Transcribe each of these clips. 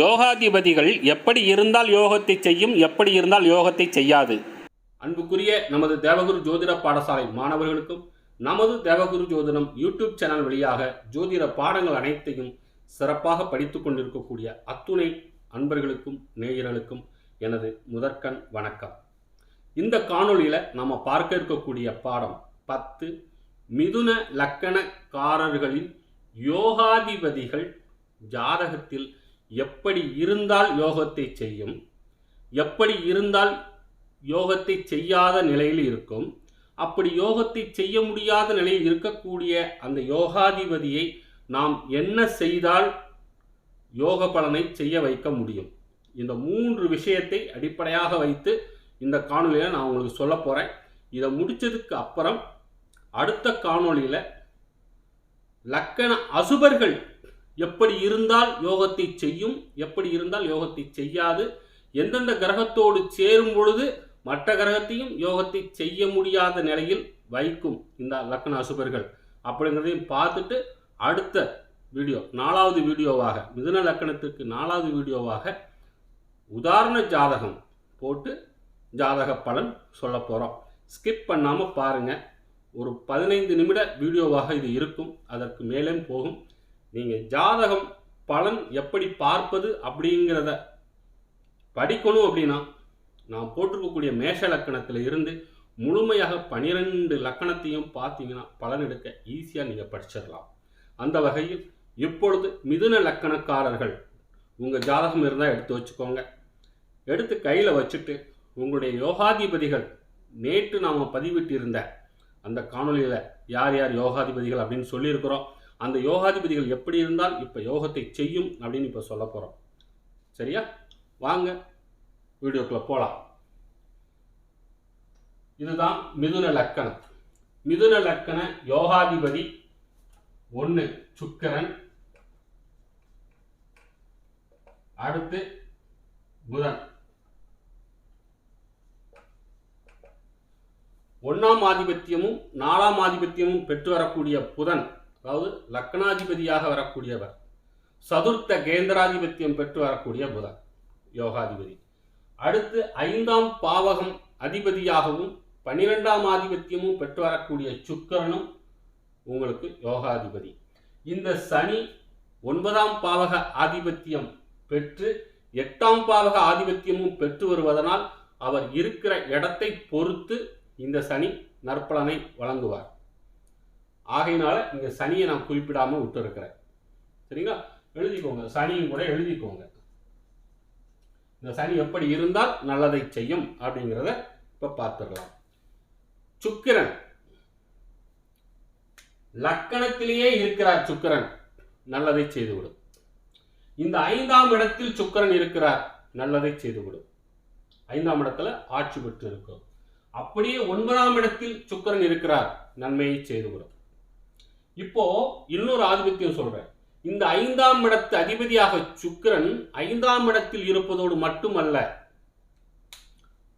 யோகாதிபதிகள் எப்படி இருந்தால் யோகத்தை செய்யும் எப்படி இருந்தால் யோகத்தை செய்யாது. அன்புக்குரிய நமது தேவகுரு ஜோதிட பாடசாலை மாணவர்களுக்கும் நமது தேவகுரு ஜோதிடம் யூடியூப் சேனல் வழியாக ஜோதிட பாடங்கள் அனைத்தையும் சிறப்பாக படித்து கொண்டிருக்கக்கூடிய அத்துணை அன்பர்களுக்கும் நேயர்களுக்கும் எனது முதற்கண் வணக்கம். இந்த காணொளியில் நம்ம பார்க்க இருக்கக்கூடிய பாடம் பத்து. மிதுன லக்கணக்காரர்களின் யோகாதிபதிகள் ஜாதகத்தில் எப்படி இருந்தால் யோகத்தை செய்யும் எப்படி இருந்தால் யோகத்தை செய்யாத நிலையில் இருக்கும் அப்படி யோகத்தை செய்ய முடியாத நிலையில் இருக்கக்கூடிய அந்த யோகாதிபதியை நாம் என்ன செய்தால் யோக பலனை செய்ய வைக்க முடியும்? இந்த மூன்று விஷயத்தை அடிப்படையாக வைத்து இந்த காணொலியில் நான் உங்களுக்கு சொல்ல போகிறேன் இதை முடித்ததுக்கு அப்புறம் அடுத்த காணொளியில் லக்கண அசுபர்கள் எப்படி இருந்தால் யோகத்தை செய்யும் எப்படி இருந்தால் யோகத்தை செய்யாது. எந்தெந்த கிரகத்தோடு சேரும் பொழுது மற்ற கிரகத்தையும் யோகத்தை செய்ய முடியாத நிலையில் வைக்கும் இந்த லக்கண அசுபர்கள் அப்படிங்கிறதையும் பார்த்துட்டு அடுத்த வீடியோ நாலாவது வீடியோவாக மிதுன லக்கணத்திற்கு நாலாவது வீடியோவாக உதாரண ஜாதகம் போட்டு ஜாதக பலன் சொல்ல போகிறோம் ஸ்கிப் பண்ணாமல் பாருங்கள் ஒரு பதினைந்து நிமிட வீடியோவாக இது இருக்கும். அதற்கு மேலே போகும். நீங்கள் ஜாதகம் பலன் எப்படி பார்ப்பது அப்படிங்கிறத படிக்கணும் அப்படின்னா நான் போட்டிருக்கக்கூடிய மேஷ லக்கணத்தில் இருந்து முழுமையாக பனிரெண்டு லக்கணத்தையும் பார்த்தீங்கன்னா பலன் எடுக்க ஈஸியாக நீங்கள் படிச்சிடலாம். அந்த வகையில் இப்பொழுது மிதுன லக்கணக்காரர்கள் உங்கள் ஜாதகம் இருந்தால் எடுத்து வச்சுக்கோங்க. எடுத்து கையில் வச்சுட்டு உங்களுடைய யோகாதிபதிகள் நேற்று நாம் பதிவிட்டிருந்த அந்த காணொலியில் யார் யார் யோகாதிபதிகள் அப்படின்னு சொல்லியிருக்கிறோம். அந்த யோகாதிபதிகள் எப்படி இருந்தால் இப்போ யோகத்தை செய்யும் அப்படின்னு இப்போ சொல்ல போகிறோம் சரியா? வாங்க வீடியோக்குள்ளே போகலாம் இதுதான் மிதுன லக்கணம். மிதுன லக்கண யோகாதிபதி ஒன்று சுக்கரன். அடுத்து புதன். ஒன்றாம் ஆதிபத்தியமும் நாலாம் ஆதிபத்தியமும் பெற்று வரக்கூடிய புதன் அதாவது லக்னாதிபதியாக வரக்கூடியவர். சதுர்த்த கேந்திராதிபத்தியம் பெற்று வரக்கூடிய புதன் யோகாதிபதி. அடுத்து ஐந்தாம் பாவகம் அதிபதியாகவும் பன்னிரெண்டாம் ஆதிபத்தியமும் பெற்று வரக்கூடிய சுக்கரனும் உங்களுக்கு யோகாதிபதி. இந்த சனி ஒன்பதாம் பாவக ஆதிபத்தியம் பெற்று எட்டாம் பாவக ஆதிபத்தியமும் பெற்று வருவதனால் அவர் இருக்கிற இடத்தை பொறுத்து இந்த சனி நற்பலனை வழங்குவார். ஆகையினால இங்கே சனியை நான் குறிப்பிடாம விட்டு இருக்கிறேன் சரிங்களா? எழுதிக்கோங்க. சனியும் கூட எழுதிக்கோங்க. இந்த சனி எப்படி இருந்தால் நல்லதை செய்யும் அப்படிங்கிறத இப்போ பார்த்துடலாம். சுக்கிரன். லக்கணத்திலேயே இருக்கிறார் சுக்கிரன். நல்லதை செய்துவிடும் இந்த ஐந்தாம் இடத்தில் சுக்கரன் இருக்கிறார். நல்லதை செய்துவிடும் ஐந்தாம் இடத்துல ஆட்சி பெற்று இருக்கும் அப்படியே ஒன்பதாம் இடத்தில் சுக்கிரன் இருக்கிறார். நன்மையை செய்துவிடும். இப்போ இன்னொரு ஆதிபத்தியம் சொல்றேன். இந்த ஐந்தாம் இடத்து அதிபதியாக சுக்கிரன் ஐந்தாம் இடத்தில் இருப்பதோடு மட்டுமல்ல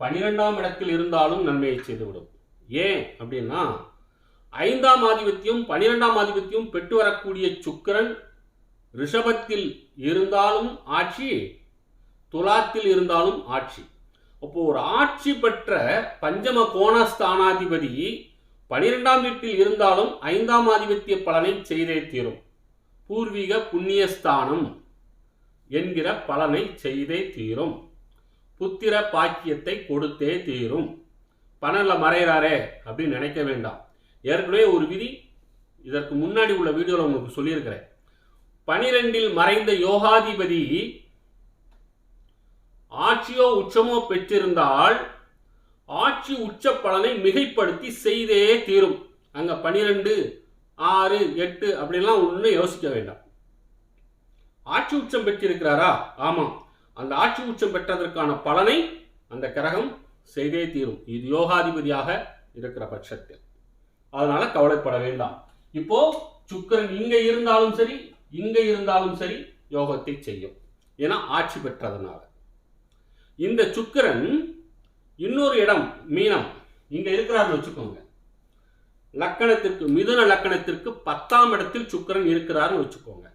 பனிரெண்டாம் இடத்தில் இருந்தாலும் நன்மையை செய்துவிடும். ஏன் அப்படின்னா ஐந்தாம் ஆதிபத்தியம் பனிரெண்டாம் ஆதிபத்தியம் பெற்று வரக்கூடிய சுக்கிரன் ரிஷபத்தில் இருந்தாலும் ஆட்சி துலாத்தில் இருந்தாலும் ஆட்சி. அப்போ ஒரு ஆட்சி பெற்ற பஞ்சம கோணஸ்தானாதிபதி பனிரெண்டாம் வீட்டில் இருந்தாலும் ஐந்தாம் ஆதிபத்திய பலனை செய்தே தீரும். பூர்வீக புண்ணியஸ்தானம் என்கிற பலனை செய்தே தீரும். புத்திர பாக்கியத்தை கொடுத்தே தீரும். பணம்ல மறைகிறாரே அப்படின்னு நினைக்க வேண்டாம். ஏற்கனவே ஒரு விதி இதற்கு முன்னாடி உள்ள வீடியோவில் உங்களுக்கு சொல்லியிருக்கிறேன். பனிரெண்டில் மறைந்த யோகாதிபதி ஆட்சியோ உச்சமோ பெற்றிருந்தால் ஆட்சி உச்ச பலனை மிகைப்படுத்தி செய்தே தீரும். அங்க பனிரெண்டு ஆறு எட்டு அப்படிலாம் ஒன்றும் யோசிக்க வேண்டாம். ஆட்சி உச்சம் பெற்றிருக்கிறாரா? ஆமாம். அந்த ஆட்சி உச்சம் பெற்றதற்கான பலனை அந்த கிரகம் செய்தே தீரும். இது யோகாதிபதியாக இருக்கிற பட்சத்தில். அதனால கவலைப்பட வேண்டாம். இப்போ சுக்கிரன் இங்க இருந்தாலும் சரி இங்க இருந்தாலும் சரி யோகத்தை செய்யும். ஏன்னா ஆட்சி பெற்றதனால. இந்த சுக்கிரன் இன்னொரு இடம் மீனம். இங்கே இருக்கிறார்னு வச்சுக்கோங்க. லக்கணத்திற்கு மிதுன லக்கணத்திற்கு பத்தாம் இடத்தில் சுக்கிரன் இருக்கிறார்னு வச்சுக்கோங்க.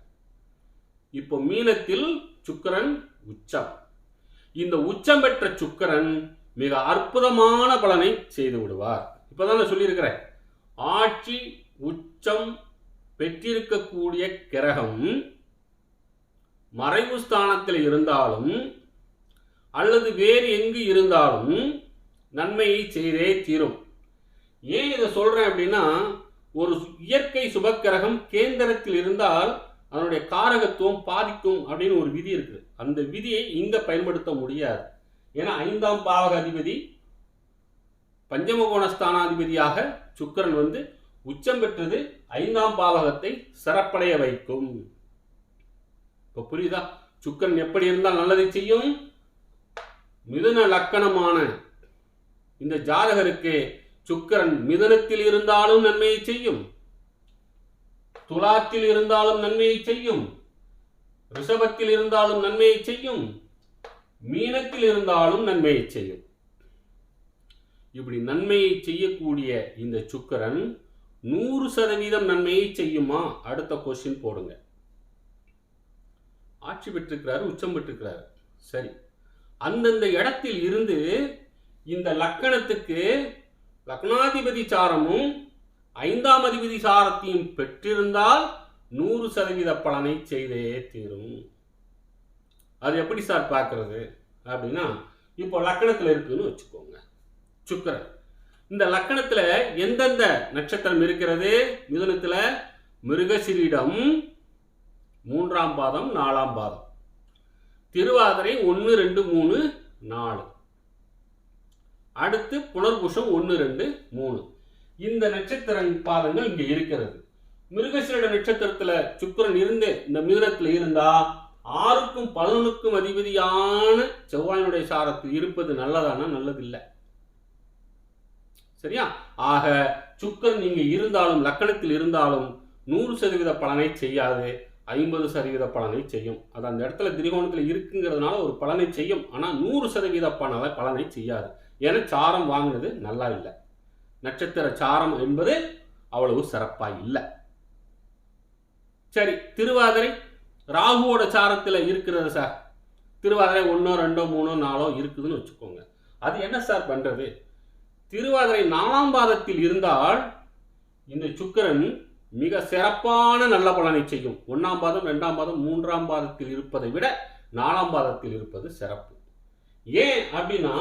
இப்போ மீனத்தில் சுக்கிரன் உச்சம். இந்த உச்சம் பெற்ற சுக்கிரன் மிக அற்புதமான பலனை செய்து விடுவார். இப்போதான் நான் சொல்லியிருக்கிறேன். ஆட்சி உச்சம் பெற்றிருக்கக்கூடிய கிரகம் மறைவு ஸ்தானத்தில் இருந்தாலும் அல்லது வேறு எங்கு இருந்தாலும் நன்மையை செய்தே தீரும். ஏன் இதை சொல்றேன் அப்படின்னா ஒரு இயற்கை சுபக்கிரகம் கேந்திரத்தில் இருந்தால் அதனுடைய காரகத்துவம் பாதிக்கும் அப்படின்னு ஒரு விதி இருக்குது. அந்த விதியை இங்க பயன்படுத்த முடியாது. ஏன்னா ஐந்தாம் பாவக அதிபதி பஞ்சமகோண ஸ்தானாதிபதியாக சுக்கிரன் வந்து உச்சம் பெற்றது ஐந்தாம் பாவகத்தை சிறப்படைய வைக்கும். இப்ப புரியுதா? சுக்கரன் எப்படி இருந்தால் நல்லதை செய்யும் மிதுன லக்கணமான இந்த ஜாதகருக்கு சுக்கரன் மிதனத்தில் இருந்தாலும் நன்மையை செய்யும். துலாத்தில் இருந்தாலும் நன்மையை செய்யும். ரிஷபத்தில் இருந்தாலும் நன்மையை செய்யும். மீனத்தில் இருந்தாலும் நன்மையை செய்யும். இப்படி நன்மையை செய்யக்கூடிய இந்த சுக்கரன் நூறு சதவீதம் நன்மையை செய்யுமா? அடுத்த கொஸ்டின் போடுங்க. ஆட்சி பெற்றிருக்கிறாரு உச்சம் பெற்றிருக்கிறாரு. சரி. அந்தந்த இடத்தில் இருந்து இந்த லக்கணத்துக்கு லக்னாதிபதி சாரமும் ஐந்தாம் அதிபதி சாரத்தையும் பெற்றிருந்தால் நூறு சதவீத பலனை செய்தே தீரும். அது எப்படி சார் பார்க்கறது? அப்படின்னா இப்போ லக்கணத்தில் இருக்குன்னு வச்சுக்கோங்க. சுக்கரன். இந்த லக்கணத்தில் எந்தெந்த நட்சத்திரம் இருக்கிறது? மிதுனத்தில் மிருகசிரீடம் மூன்றாம் பாதம் நாலாம் பாதம். திருவாதிரை ஒன்று ரெண்டு மூணு நாலு. அடுத்து புனர்புஷம் ஒன்று ரெண்டு மூணு. இந்த நட்சத்திர பாதங்கள் இங்கே இருக்கிறது. மிருகசீரட நட்சத்திரத்தில் சுக்கிரன் இருந்து இந்த மிதுனத்துல இருந்தா ஆறுக்கும் பதினொன்றுக்கும் அதிபதியான செவ்வாயினுடைய சாரத்தில் இருப்பது நல்லதானா நல்லதில்லை? சரியா? ஆக சுக்கிரன் நீங்க இருந்தாலும் லக்கணத்தில் இருந்தாலும் நூறு சதவீத பலனை செய்யாது. ஐம்பது சதவீத பலனை செய்யும். அது அந்த இடத்துல திரிகோணத்தில் இருக்குங்கிறதுனால ஒரு பலனை செய்யும். ஆனால் நூறு சதவீத பலனை பலனை செய்யாது. ஏன்னா சாரம் வாங்கினது நல்லா இல்லை. நட்சத்திர சாரம் என்பது அவ்வளவு சிறப்பாக இல்லை. சரி திருவாதிரை. ராகுவோட சாரத்தில் இருக்கிறது சார். திருவாதிரை ஒன்றோ ரெண்டோ மூணோ நாலோ இருக்குதுன்னு வச்சுக்கோங்க. அது என்ன சார் பண்ணுறது திருவாதிரை நாலாம் பாதத்தில் இருந்தால் இந்த சுக்கிரன் மிக சிறப்பான நல்ல பலனை செய்யும். ஒன்றாம் பாதம் ரெண்டாம் பாதம் மூன்றாம் பாதத்தில் இருப்பதை விட நாலாம் பாதத்தில் இருப்பது சிறப்பு. ஏன் அப்படின்னா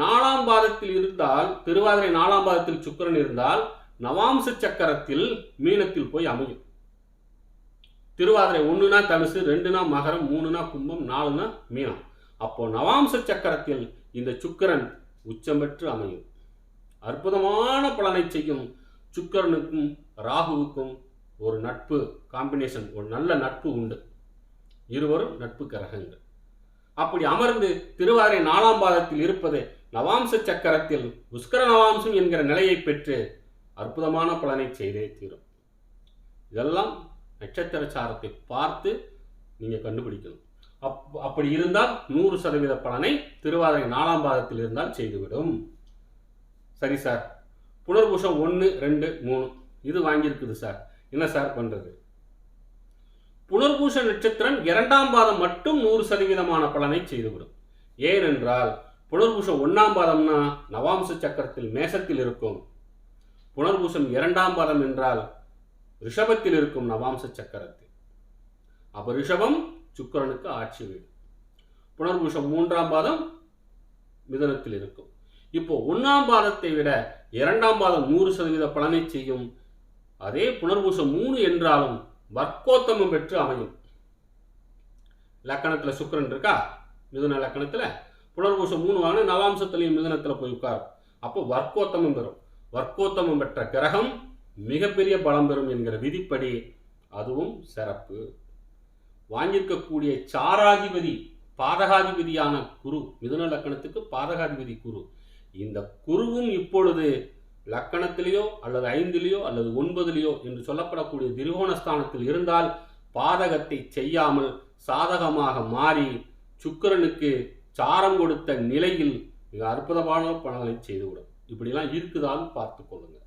நாலாம் பாதத்தில் இருந்தால் திருவாதிரை நாலாம் பாதத்தில் சுக்கிரன் இருந்தால் நவாம்ச சக்கரத்தில் மீனத்தில் போய் அமையும். திருவாதிரை ஒன்றுனா தனுசு ரெண்டுனா மகரம் மூணுனா கும்பம் நாலுனா மீனம். அப்போ நவாம்ச சக்கரத்தில் இந்த சுக்கிரன் உச்சம் பெற்று அமையும். அற்புதமான பலனை செய்யும் சுக்கிரனுக்கும் ராகுவுக்கும் ஒரு நட்பு காம்பினேஷன் ஒரு நல்ல நட்பு உண்டு. இருவரும் நட்பு கிரகங்கள். அப்படி அமர்ந்து திருவாதிரை நாலாம் பாதத்தில் இருப்பது நவாம்ச சக்கரத்தில் புஷ்கர நவாம்சம் என்கிற நிலையை பெற்று அற்புதமான பலனை செய்தே தீரும். இதெல்லாம் நட்சத்திர சாரத்தை பார்த்து நீங்கள் கண்டுபிடிக்கணும். அப் அப்படி இருந்தால் நூறு சதவீத பலனை திருவாதிரை நாலாம் பாதத்தில் இருந்தால் செய்துவிடும். சரி சார். புனர்பூஷம் ஒன்று ரெண்டு மூணு. இது வாங்கியிருக்குது சார் என்ன சார் பண்ணுறது புனர்பூச நட்சத்திரம் இரண்டாம் பாதம் மட்டும் நூறு சதவீதமான பலனை செய்துவிடும். ஏனென்றால் புனர்பூஷம் ஒன்றாம் பாதம்னா நவாம்ச சக்கரத்தில் மேசத்தில் இருக்கும். புனர்பூஷம் இரண்டாம் பாதம் என்றால் ரிஷபத்தில் இருக்கும் நவாம்ச சக்கரத்தில். அப்போ ரிஷபம் சுக்கிரனுக்கு ஆட்சி வீடு. புனர்பூஷம் மூன்றாம் பாதம் மிதனத்தில் இருக்கும். இப்போ ஒன்றாம் பாதத்தை விட இரண்டாம் பாதம் நூறு சதவீத பலனை செய்யும் அதே புனர்பூசம் மூணு என்றாலும் வர்க்கோத்தமம் பெற்று அமையும். லக்கணத்துல சுக்கரன் இருக்கா? மிதுன லக்கணத்துல புனர்பூசம் மூணு வாங்க நவாம்சத்திலையும் மிதனத்தில் போய் உட்காரும். அப்போ வர்க்கோத்தமம் பெறும். வர்க்கோத்தமம் பெற்ற கிரகம் மிகப்பெரிய பலம் பெறும் என்கிற விதிப்படி அதுவும் சிறப்பு. வாங்கியிருக்கக்கூடிய சாராதிபதி பாதகாதிபதியான குரு மிதுன லக்கணத்துக்கு பாதகாதிபதி குரு. இந்த குருவும் இப்பொழுது லக்கணத்திலேயோ அல்லது ஐந்திலேயோ அல்லது ஒன்பதிலேயோ என்று சொல்லப்படக்கூடிய திரிகோணஸ்தானத்தில் இருந்தால் பாதகத்தை செய்யாமல் சாதகமாக மாறி சுக்கிரனுக்கு சாரம் கொடுத்த நிலையில் மிக அற்புதமான பலன்களை செய்துவிடும். இப்படிலாம் இருக்குதான்னு பார்த்து கொள்ளுங்க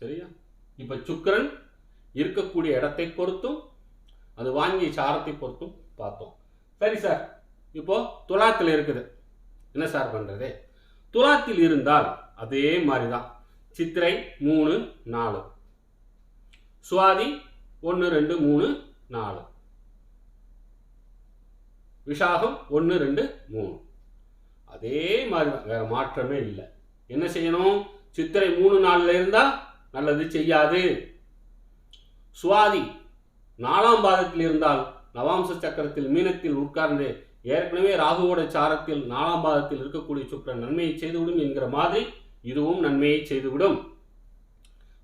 சரியா? இப்ப சுக்கிரன் இருக்கக்கூடிய இடத்தை பொறுத்தும் அது வாங்கிய சாரத்தை பொறுத்தும் பார்த்தோம். சரி சார் இப்போ துலாத்தில் இருக்குது. என்ன சார் பண்ணுறது துலாத்தில் இருந்தால் அதே மாதிரி தான் சித்திரை மூணு நாலு. சுவாதி ஒன்று ரெண்டு மூணு நாலு. விஷாகம் ஒன்று ரெண்டு மூணு. அதே மாதிரி தான் வேற மாற்றமே இல்லை. என்ன செய்யணும்? சித்திரை மூணு நாளில் இருந்தால் நல்லது செய்யாது. சுவாதி நாலாம் பாதத்தில் இருந்தால் நவாம்ச சக்கரத்தில் மீனத்தில் உட்கார்ந்து ஏற்கனவே ராகுவோட சாரத்தில் நாலாம் பாதத்தில் இருக்கக்கூடிய சுக்கிரன் நன்மையை செய்துவிடும் என்கிற மாதிரி இதுவும் நன்மையை செய்துவிடும்.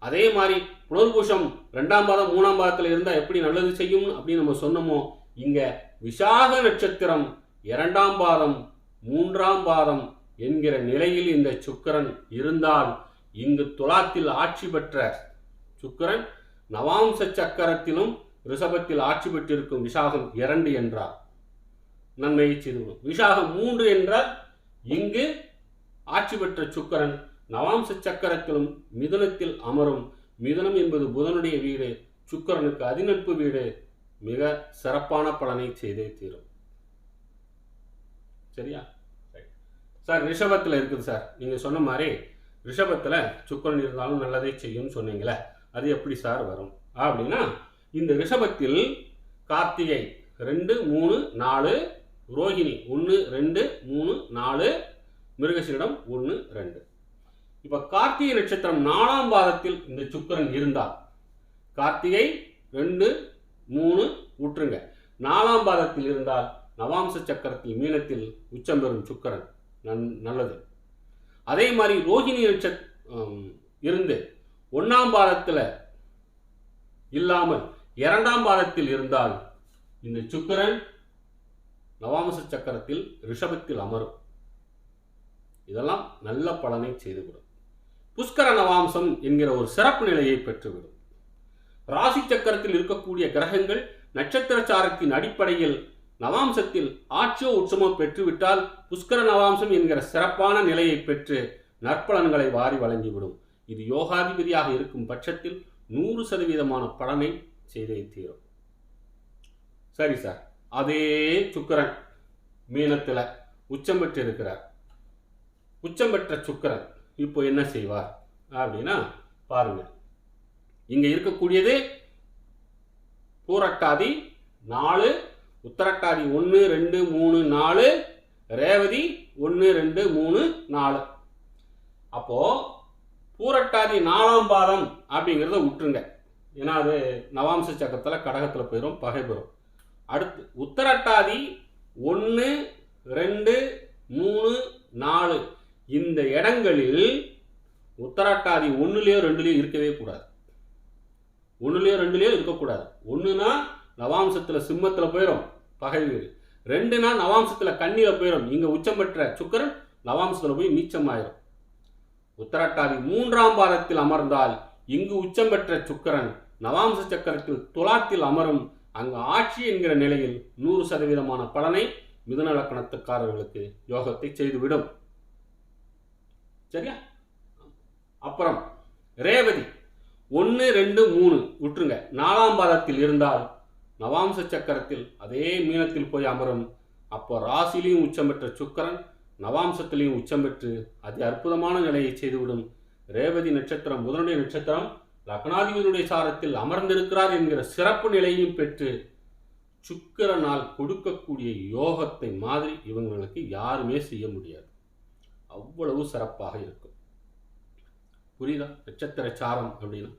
அதே மாதிரி புனர்பூஷம் ரெண்டாம் பாதம் மூணாம் பாதத்தில் இருந்தால் எப்படி நல்லது செய்யும் அப்படின்னு நம்ம சொன்னோமோ இங்கே விசாக நட்சத்திரம் இரண்டாம் பாதம் மூன்றாம் பாதம் என்கிற நிலையில் இந்த சுக்கிரன் இருந்தால் இங்கு துலாத்தில் ஆட்சி பெற்ற சுக்கிரன் நவாம்ச சக்கரத்திலும் ரிஷபத்தில் ஆட்சி பெற்றிருக்கும் விசாகம் இரண்டு என்றார். நன்மையை செய்துவிடும். விசாகம் மூன்று என்றால் இங்கு ஆட்சி பெற்ற சுக்கரன் நவாம்ச சக்கரத்திலும் மிதுனத்தில் அமரும். மிதனம் என்பது புதனுடைய வீடு சுக்கிரனுக்கு அதிநட்பு வீடு மிக சிறப்பான பலனை செய்தே தீரும். சரியா? சார் ரிஷபத்தில் இருக்குது சார். நீங்கள் சொன்ன மாதிரி ரிஷபத்தில் சுக்கிரன் இருந்தாலும் நல்லதை செய்யும்னு சொன்னீங்களே அது எப்படி சார் வரும்? அப்படின்னா இந்த ரிஷபத்தில் கார்த்திகை ரெண்டு மூணு நாலு ரோஹிணி ஒன்று ரெண்டு மூணு நாலு மிருகசீடம் ஒன்று ரெண்டு. இப்போ கார்த்திகை நட்சத்திரம் நாலாம் பாதத்தில் இந்த சுக்கிரன் இருந்தால் கார்த்திகை ரெண்டு மூணு விட்டுருங்க நாலாம் பாதத்தில் இருந்தால் நவாம்ச சக்கரத்தில் மீனத்தில் உச்சம் பெறும் சுக்கரன். நன் நல்லது. அதே மாதிரி ரோஹிணி நட்சத் இருந்து ஒன்றாம் பாதத்தில் இல்லாமல் இரண்டாம் பாதத்தில் இருந்தால் இந்த சுக்கிரன் நவாம்ச சக்கரத்தில் ரிஷபத்தில் அமரும். இதெல்லாம் நல்ல பலனை செய்துவிடும். புஷ்கர நவாம்சம் என்கிற ஒரு சிறப்பு நிலையை பெற்றுவிடும். ராசி சக்கரத்தில் இருக்கக்கூடிய கிரகங்கள் நட்சத்திர சாரத்தின் அடிப்படையில் நவாம்சத்தில் ஆட்சியோ உச்சமோ பெற்றுவிட்டால் புஷ்கர நவாம்சம் என்கிற சிறப்பான நிலையை பெற்று நற்பலன்களை வாரி வழங்கிவிடும். இது யோகாதிபதியாக இருக்கும் பட்சத்தில் நூறு சதவீதமான பலனை செய்தே தீரும். சரி சார். அதே சுக்கிரன் மீனத்தில் உச்சம் பெற்று இருக்கிறார் உச்சம் பெற்ற சுக்கிரன் இப்போ என்ன செய்வார் அப்படின்னா பாருங்கள் இங்கே இருக்கக்கூடியது பூரட்டாதி நாலு உத்தரட்டாதி ஒன்று ரெண்டு மூணு நாலு ரேவதி ஒன்று ரெண்டு மூணு நாலு. அப்போது பூரட்டாதி நாலாம் பாதம் அப்படிங்கிறத விட்டுருங்க ஏன்னா அது நவாம்ச சக்கரத்தில் கடகத்தில் போயிடும் பகை பெறும் அடுத்து உத்தரட்டாதி ஒன்று ரெண்டு மூணு நாலு. இந்த இடங்களில் உத்தரட்டாதி ஒன்றுலேயோ ரெண்டுலேயோ இருக்கவே கூடாது. ஒன்றுலேயோ ரெண்டுலேயோ இருக்கக்கூடாது. ஒன்றுனா நவாம்சத்தில் சிம்மத்தில் போயிடும் பகை வீடு. ரெண்டுனா நவாம்சத்தில் கண்ணியில் போயிடும் இங்கே உச்சம் பெற்ற சுக்கரன் நவாம்சத்தில் போய் நீச்சமாயிரும். உத்தரட்டாதி மூன்றாம் பாதத்தில் அமர்ந்தால் இங்கு உச்சம் பெற்ற சுக்கரன் நவாம்ச சக்கரத்தில் துலாத்தில் அமரும் அங்கு ஆட்சி என்கிற நிலையில் நூறு சதவீதமான பலனை மிதுன லக்கணத்துக்காரர்களுக்கு யோகத்தை செய்துவிடும். சரியா? அப்புறம் ரேவதி ஒன்று ரெண்டு மூணு விட்டுருங்க நாலாம் பாதத்தில் இருந்தால் நவாம்ச சக்கரத்தில் அதே மீனத்தில் போய் அமரும். அப்போ ராசிலையும் உச்சம் பெற்ற சுக்கிரன் நவாம்சத்திலையும் உச்சம் பெற்று அதி அற்புதமான நிலையை செய்துவிடும். ரேவதி நட்சத்திரம் புதனுடைய நட்சத்திரம் லக்னாதிபதியுடைய சாரத்தில் அமர்ந்திருக்கிறார் என்கிற சிறப்பு நிலையும் பெற்று சுக்கிரனால் கொடுக்கக்கூடிய யோகத்தை மாதிரி இவங்களுக்கு யாருமே செய்ய முடியாது. அவ்வளவு சிறப்பாக இருக்கும். புரியுதா? நட்சத்திர சாரம் அப்படின்னா?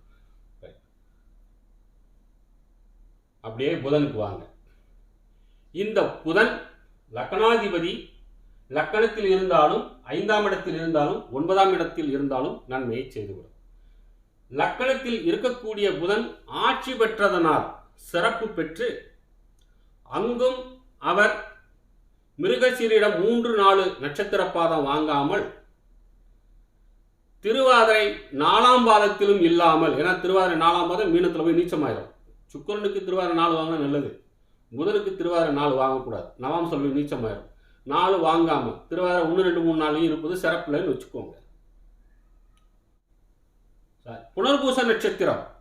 அப்படியே புதனுக்கு வாங்க. இந்த புதன் லக்னாதிபதி லக்கணத்தில் இருந்தாலும் ஐந்தாம் இடத்தில் இருந்தாலும் ஒன்பதாம் இடத்தில் இருந்தாலும் நன்மையை செய்துவிடும். லக்கணத்தில் இருக்கக்கூடிய புதன் ஆட்சி பெற்றதனால் சிறப்பு பெற்று அங்கும் அவர் மிருகசீரிடம் மூன்று நாலு நட்சத்திர பாதம் வாங்காமல் திருவாதிரை நாலாம் பாதத்திலும் இல்லாமல் ஏன்னா திருவாதிரை நாலாம் பாதம் மீனத்தில் போய் நீச்சமாயிடும் சுக்கரனுக்கு திருவாதிரை நாலு வாங்க நல்லது. புதனுக்கு திருவாதிரை நாலு வாங்கக்கூடாது. நவாம் போய் நீச்சமாயிடும் நாலு வாங்காமல் திருவாதிரை ஒன்று ரெண்டு மூணு நாளையும் இருப்பது சிறப்புலன்னு வச்சுக்கோங்க. புனர்பூச நட்சத்திரம்.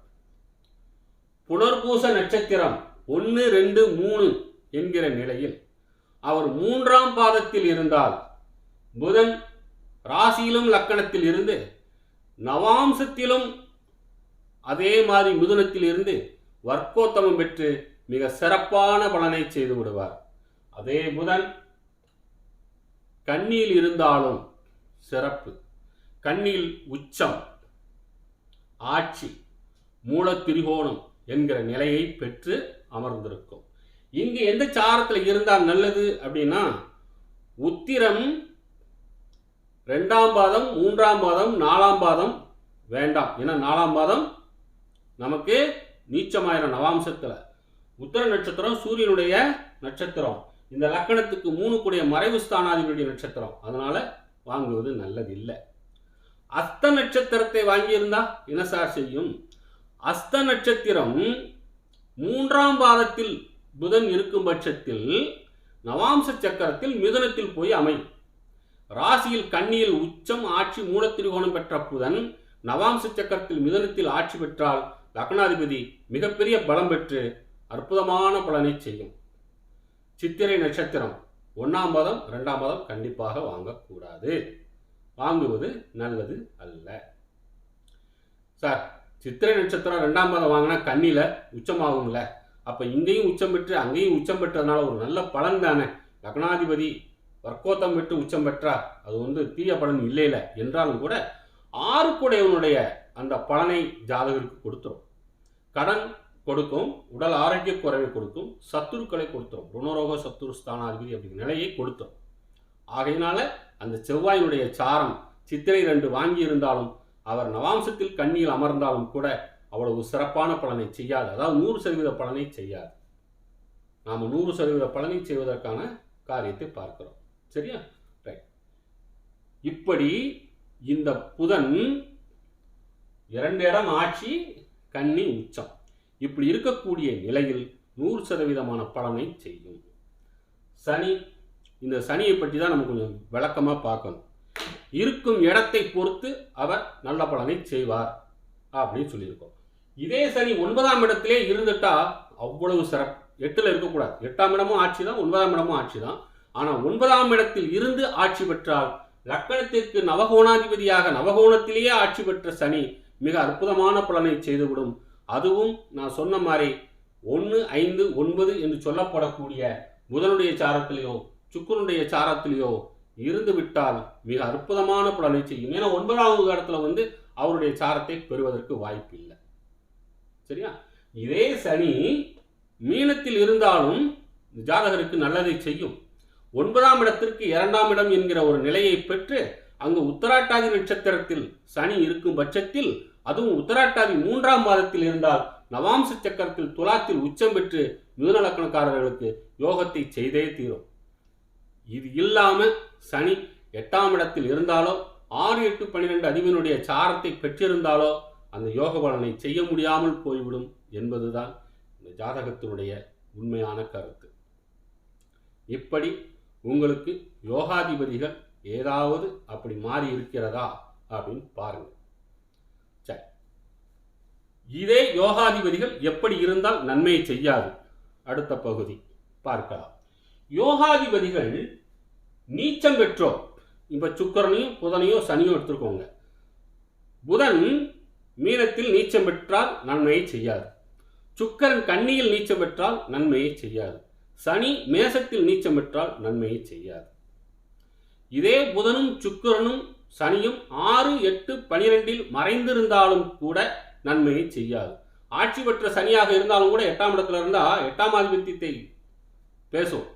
புனர்பூச நட்சத்திரம். ஒன்று ரெண்டு மூணு என்கிற நிலையில் அவர் மூன்றாம் பாதத்தில் இருந்தால் புதன் ராசியிலும் லக்கணத்தில் இருந்து நவாம்சத்திலும் அதே மாதிரி மிதுனத்தில் இருந்து வர்க்கோத்தமம் பெற்று மிக சிறப்பான பலனை செய்து விடுவார். அதே புதன் கண்ணியில் இருந்தாலும் சிறப்பு. கண்ணில் உச்சம். ஆட்சி மூலத்திரிகோணம் என்கிற நிலையை பெற்று அமர்ந்திருக்கும். இங்கு எந்த சாரத்தில் இருந்தால் நல்லது அப்படின்னா உத்திரம் ரெண்டாம் பாதம் மூன்றாம் பாதம் நாலாம் பாதம் வேண்டாம். ஏன்னா நாலாம் பாதம் நமக்கு நீச்சமாயிரம் நவாம்சத்தில். உத்தர நட்சத்திரம் சூரியனுடைய நட்சத்திரம். இந்த லக்கணத்துக்கு மூணு கூடிய மறைவு ஸ்தானாதிபதியுடைய நட்சத்திரம். அதனால வாங்குவது நல்லதில்லை. அஸ்த நட்சத்திரத்தை வாங்கியிருந்தா என்ன சார் செய்யும்? அஸ்த நட்சத்திரம் மூன்றாம் பாதத்தில் புதன் இருக்கும் பட்சத்தில் நவாம்ச சக்கரத்தில் மிதுனத்தில் போய் அமையும். ராசியில் கண்ணியில் உச்சம் ஆட்சி மூலத்திரிகோணம் பெற்ற புதன் நவாம்ச சக்கரத்தில் மிதனத்தில் ஆட்சி பெற்றால் லக்னாதிபதி மிகப்பெரிய பலம் பெற்று அற்புதமான பலனை செய்யும். சித்திரை நட்சத்திரம் ஒன்றாம் மாதம் ரெண்டாம் பாதம் கண்டிப்பாக வாங்கக்கூடாது. வாங்குவது நல்லது அல்ல. சார் சித்திரை நட்சத்திரம் ரெண்டாம் பாதம் வாங்கினா கண்ணில உச்சமாகும்ல அப்ப இங்கேயும் உச்சம் பெற்று அங்கேயும் உச்சம் பெற்றதுனால ஒரு நல்ல பலன் தானே. லக்னாதிபதி வர்க்கோத்தம் பெற்று உச்சம் பெற்றா அது வந்து தீய பலன் இல்லையில என்றாலும் கூட ஆறுக்குடையவனுடைய அந்த பலனை ஜாதகருக்கு கொடுத்துரும். கடன் கொடுக்கும் உடல் ஆரோக்கிய குறைவை கொடுக்கும் சத்துருக்களை கொடுத்துரும். ருணரோக சத்துரு ஸ்தானாதிபதி அப்படிங்கிற நிலையை கொடுத்துரும். ஆகையினால அந்த செவ்வாயினுடைய சாரம் சித்திரை ரெண்டு வாங்கி இருந்தாலும் அவர் நவாம்சத்தில் கண்ணியில் அமர்ந்தாலும் கூட அவ்வளவு சிறப்பான பலனை செய்யாது. அதாவது நூறு சதவீத பலனை செய்யாது. நாம் நூறு சதவீத பலனை செய்வதற்கான காரியத்தை பார்க்கிறோம். சரியா? ரைட் இப்படி இந்த புதன் இரண்டு இடம் ஆட்சி கன்னி உச்சம். இப்படி இருக்கக்கூடிய நிலையில் நூறு சதவீதமான பலனை செய்யும். சனி இந்த சனியை பற்றி தான் நம்ம கொஞ்சம் விளக்கமாக பார்க்கணும். இருக்கும் இடத்தை பொறுத்து அவர் நல்ல பலனை செய்வார் அப்படின்னு சொல்லியிருக்கோம். இதே சனி ஒன்பதாம் இடத்திலே இருந்துட்டா அவ்வளவு சிறப்பு. எட்டில் இருக்கக்கூடாது. எட்டாம் இடமும் ஆட்சி தான் ஒன்பதாம் இடமும் ஆட்சி தான் ஆனால் ஒன்பதாம் இடத்தில் இருந்து ஆட்சி பெற்றால் லக்கணத்திற்கு நவகோணாதிபதியாக நவகோணத்திலேயே ஆட்சி பெற்ற சனி மிக அற்புதமான பலனை செய்துவிடும். அதுவும் நான் சொன்ன மாதிரி ஒன்று ஐந்து ஒன்பது என்று சொல்லப்படக்கூடிய முதலுடைய சாரத்திலையும் சுக்கரனுடைய சாரத்திலேயோ இருந்து விட்டால் மிக அற்புதமான பலனை செய்யும். ஏன்னா ஒன்பதாவது இடத்துல வந்து அவருடைய சாரத்தை பெறுவதற்கு வாய்ப்பு இல்லை சரியா? இதே சனி மீனத்தில் இருந்தாலும் ஜாதகருக்கு நல்லதை செய்யும். ஒன்பதாம் இடத்திற்கு இரண்டாம் இடம் என்கிற ஒரு நிலையை பெற்று அங்கு உத்தராட்டாதி நட்சத்திரத்தில் சனி இருக்கும் பட்சத்தில் அதுவும் உத்தராட்டாதி மூன்றாம் மாதத்தில் இருந்தால் நவாம்ச சக்கரத்தில் துலாத்தில் உச்சம் பெற்று மிதுநலக்கணக்காரர்களுக்கு யோகத்தை செய்தே தீரும். இது இல்லாமல் சனி எட்டாம் இடத்தில் இருந்தாலோ ஆறு எட்டு பன்னிரெண்டு அதிபனுடைய சாரத்தை பெற்றிருந்தாலோ அந்த யோக பலனை செய்ய முடியாமல் போய்விடும் என்பதுதான் இந்த ஜாதகத்தினுடைய உண்மையான கருத்து. இப்படி உங்களுக்கு யோகாதிபதிகள் ஏதாவது அப்படி மாறி இருக்கிறதா அப்படின்னு பாருங்க. சரி. இதே யோகாதிபதிகள் எப்படி இருந்தால் நன்மையை செய்யாது. அடுத்த பகுதி பார்க்கலாம். யோகாதிபதிகள் நீச்சம் பெற்றோர். இப்போ சுக்கரனையும் புதனையும் சனியும் எடுத்துக்கோங்க. புதன் மீனத்தில் நீச்சம் பெற்றால் நன்மையை செய்யாது. சுக்கரன் கண்ணியில் நீச்சம் பெற்றால் நன்மையை செய்யாது. சனி மேசத்தில் நீச்சம் பெற்றால் நன்மையை செய்யாது. இதே புதனும் சுக்கரனும் சனியும் ஆறு எட்டு பனிரெண்டில் மறைந்திருந்தாலும் கூட நன்மையை செய்யாது. ஆட்சி பெற்ற சனியாக இருந்தாலும் கூட எட்டாம் இடத்துல இருந்தால் எட்டாம் ஆதிபத்தியத்தை பேசும்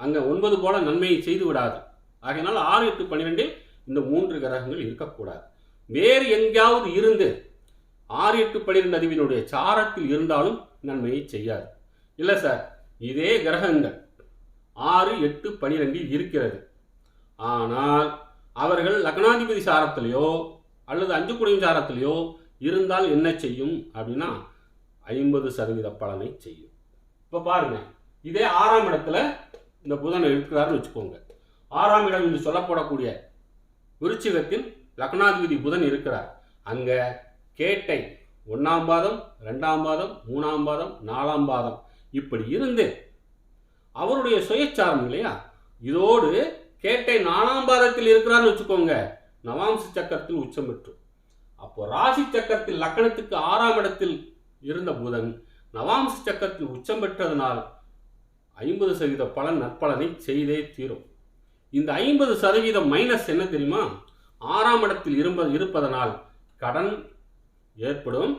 அங்கே ஒன்பது போல நன்மையை செய்து விடாது. ஆகையினால் ஆறு எட்டு பன்னிரெண்டில் இந்த மூன்று கிரகங்கள் இருக்கக்கூடாது. வேறு எங்கேயாவது இருந்து ஆறு எட்டு பன்னிரெண்டு அதிபனுடைய சாரத்தில் இருந்தாலும் நன்மையை செய்யாது. இல்லை சார் இதே கிரகங்கள் ஆறு எட்டு பனிரெண்டில் இருக்கிறது. ஆனால் அவர்கள் லக்னாதிபதி சாரத்திலேயோ அல்லது அஞ்சு குடியின் சாரத்திலேயோ இருந்தால் என்ன செய்யும் அப்படின்னா ஐம்பது சதவீத பலனை செய்யும். இப்போ பாருங்க இதே ஆறாம் இடத்துல இந்த புதன் இருக்கிறாருன்னு வச்சுக்கோங்க. ஆறாம் இடம் என்று சொல்லப்படக்கூடிய விருச்சிகத்தில் லக்னாதிபதி புதன் இருக்கிறார். அங்கே கேட்டை ஒன்றாம் பாதம் ரெண்டாம் பாதம் மூணாம் பாதம் நாலாம் பாதம் இப்படி இருந்து அவருடைய சுயச்சாரம் இல்லையா? இதோடு கேட்டை நாலாம் பாதத்தில் இருக்கிறான்னு வச்சுக்கோங்க. நவாம்ச சக்கரத்தில் உச்சம் பெற்று. அப்போ ராசி சக்கரத்தில் லக்கணத்துக்கு ஆறாம் இடத்தில் இருந்த புதன் நவாம்ச சக்கரத்தில் உச்சம் பெற்றதனால் ஐம்பது சதவீத பலன் நற்பலனை செய்தே தீரும். இந்த ஐம்பது சதவீதம் மைனஸ் என்ன தெரியுமா? ஆறாம் இடத்தில் இருப்ப இருப்பதனால் கடன் ஏற்படும்.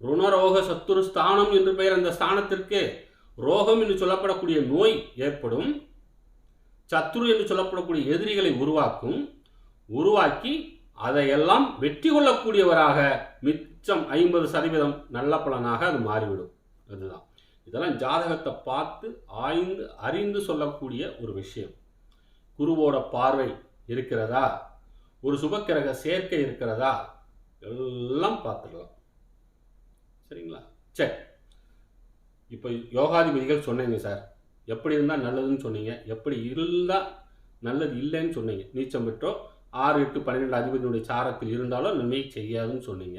ருணரோக சத்துரு ஸ்தானம் என்று பெயர் அந்த ஸ்தானத்திற்கு ரோகம் என்று சொல்லப்படக்கூடிய நோய் ஏற்படும். சத்துரு என்று சொல்லப்படக்கூடிய எதிரிகளை உருவாக்கும். உருவாக்கி அதையெல்லாம் வெற்றி கொள்ளக்கூடியவராக மிச்சம் ஐம்பது சதவீதம் நல்ல பலனாக அது மாறிவிடும். அதுதான். இதெல்லாம் ஜாதகத்தை பார்த்து ஆய்ந்து அறிந்து சொல்லக்கூடிய ஒரு விஷயம். குருவோட பார்வை இருக்கிறதா? ஒரு சுபக்கிரக சேர்க்கை இருக்கிறதா? எல்லாம் பார்த்துடலாம். சரிங்களா? சரி இப்போ யோகாதிபதிகள் சொன்னீங்க சார். எப்படி இருந்தால் நல்லதுன்னு சொன்னீங்க. எப்படி இருந்தால் நல்லது இல்லைன்னு சொன்னீங்க. நீச்சம் பெற்றோ ஆறு எட்டு பன்னிரெண்டு அதிபதியினுடைய சாரத்தில் இருந்தாலும் நன்மையை செய்யாதுன்னு சொன்னீங்க.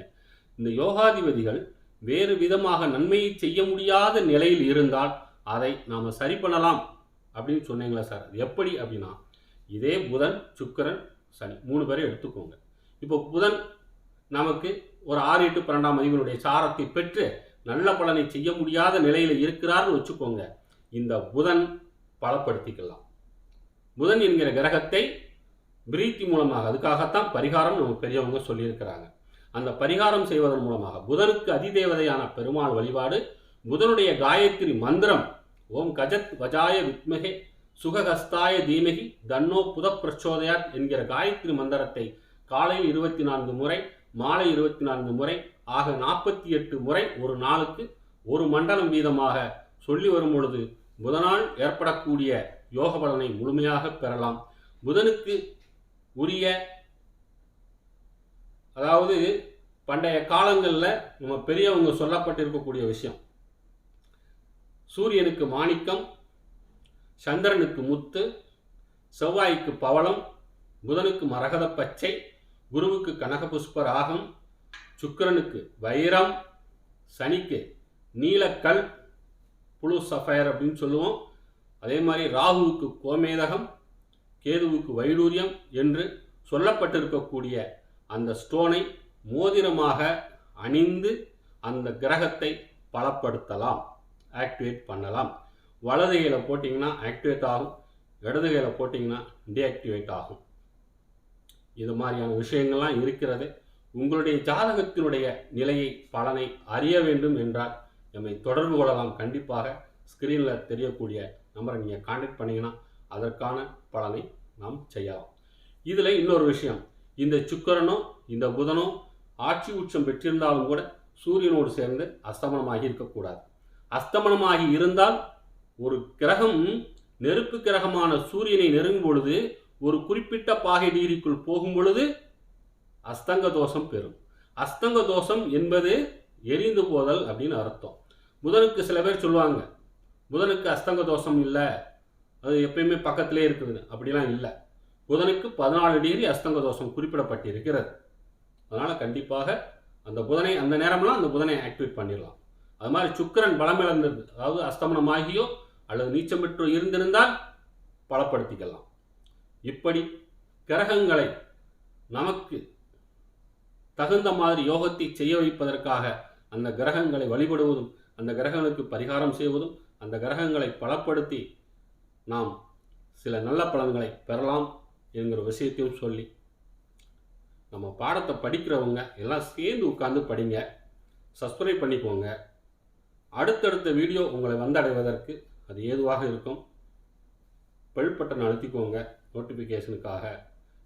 இந்த யோகாதிபதிகள் வேறு விதமாக நன்மையை செய்ய முடியாத நிலையில் இருந்தால் அதை நாம் சரி பண்ணலாம் அப்படின்னு சொன்னீங்களா சார்? அது எப்படி அப்படின்னா இதே புதன் சுக்கிரன் சனி மூணு பேரை எடுத்துக்கோங்க. இப்போ புதன் நமக்கு ஒரு ஆறு எட்டு பன்னெண்டாம் அதிபனுடைய சாரத்தை பெற்று நல்ல பலனை செய்ய முடியாத நிலையில் இருக்கிறார்னு வச்சுக்கோங்க. இந்த புதன் பலப்படுத்திக்கலாம். புதன் என்கிற கிரகத்தை பிரீத்தி மூலமாக அதுக்காகத்தான் பரிகாரம் நம்ம பெரியவங்க சொல்லியிருக்கிறாங்க. அந்த பரிகாரம் செய்வதன் மூலமாக புதனுக்கு அதிதேவதையான பெருமாள் வழிபாடு புதனுடைய காயத்ரி மந்திரம் ஓம் கஜத் வஜாய வித்மகே சுககஸ்தாய தீமகி தன்னோ புத பிரச்சோதயாத் என்கிற காயத்ரி மந்திரத்தை காலையில் இருபத்தி நான்கு முறை மாலை இருபத்தி நான்கு முறை ஆக நாற்பத்தி எட்டு முறை ஒரு நாளுக்கு ஒரு மண்டலம் வீதமாக சொல்லி வரும் பொழுது புதனால் ஏற்படக்கூடிய யோக பலனை முழுமையாக பெறலாம். புதனுக்கு உரிய அதாவது பண்டைய காலங்களில் நம்ம பெரியவங்க சொல்லப்பட்டிருக்கக்கூடிய விஷயம். சூரியனுக்கு மாணிக்கம் சந்திரனுக்கு முத்து செவ்வாய்க்கு பவளம் புதனுக்கு மரகத பச்சை குருவுக்கு கனகபுஷ்ப ராகம் சுக்கிரனுக்கு வைரம் சனிக்கு நீலக்கல் புளு சஃபயர் அப்படின்னு சொல்லுவோம். அதே மாதிரி ராகுவுக்கு கோமேதகம் கேதுவுக்கு வைடூரியம் என்று சொல்லப்பட்டிருக்கக்கூடிய அந்த ஸ்டோனை மோதிரமாக அணிந்து அந்த கிரகத்தை பலப்படுத்தலாம். ஆக்டிவேட் பண்ணலாம். வலது கையில் போட்டிங்கன்னா ஆக்டிவேட் ஆகும். இடது கையில் போட்டிங்கன்னா டீஆக்டிவேட் ஆகும். இது மாதிரியான விஷயங்கள்லாம் இருக்கிறது. உங்களுடைய ஜாதகத்தினுடைய நிலையை பலனை அறிய வேண்டும் என்றால் நம்மை தொடர்பு கொள்ளலாம். கண்டிப்பாக ஸ்க்ரீனில் தெரியக்கூடிய நம்பரை நீங்கள் கான்டாக்ட் பண்ணிங்கன்னா அதற்கான பலனை நாம் செய்யலாம். இதில் இன்னொரு விஷயம். இந்த சுக்கரனோ இந்த புதனோ ஆட்சி உச்சம் பெற்றிருந்தாலும் கூட சூரியனோடு சேர்ந்து அஸ்தமனமாகி இருக்கக்கூடாது. அஸ்தமனமாகி இருந்தால் ஒரு கிரகம் நெருப்பு கிரகமான சூரியனை நெருங்கும் பொழுது ஒரு குறிப்பிட்ட பாகை டிகிரிக்குள் போகும் பொழுது அஸ்தங்க தோஷம் பெறும். அஸ்தங்க தோஷம் என்பது எரிந்து போதல் அப்படின்னு அர்த்தம். புதனுக்கு சில பேர் சொல்லுவாங்க புதனுக்கு அஸ்தங்க தோஷம் இல்லை. அது எப்பயுமே பக்கத்திலே இருக்குதுன்னு அப்படிலாம் இல்லை. புதனுக்கு பதினாலு டிகிரி அஸ்தங்க தோஷம் குறிப்பிடப்பட்டிருக்கிறது. அதனால் கண்டிப்பாக அந்த புதனை அந்த நேரம்லாம் அந்த புதனை ஆக்டிவேட் பண்ணிடலாம். அது மாதிரி சுக்கிரன் பலம் இழந்தது அதாவது அஸ்தமனமாகியோ அல்லது நீச்சம் பெற்றோ இருந்திருந்தால் பலப்படுத்திக்கலாம். இப்படி கிரகங்களை நமக்கு தகுந்த மாதிரி யோகத்தை செய்ய வைப்பதற்காக அந்த கிரகங்களை வழிபடுவதும் அந்த கிரகங்களுக்கு பரிகாரம் செய்வதும் அந்த கிரகங்களை பலப்படுத்தி நாம் சில நல்ல பலன்களை பெறலாம். என்கிற விஷயத்தையும் சொல்லி நம்ம பாடத்தை படிக்கிறவங்க எல்லாம் சேர்ந்து உட்காந்து படிங்க. சப்ஸ்கிரைப் பண்ணிக்கோங்க. அடுத்தடுத்த வீடியோ உங்களை வந்தடைவதற்கு அது ஏதுவாக இருக்கும். Bell button அழுத்திக்கோங்க. நோட்டிஃபிகேஷனுக்காக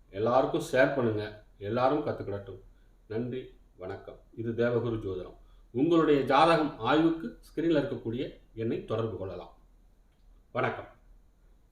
எல்லாருக்கும் ஷேர் பண்ணுங்கள் எல்லாரும் கற்றுக்கிடட்டும் நன்றி வணக்கம். இது தேவகுரு ஜோதிடம். உங்களுடைய ஜாதகம் ஆய்வுக்கு ஸ்க்ரீனில் இருக்கக்கூடிய என்னை தொடர்பு கொள்ளலாம். வணக்கம்.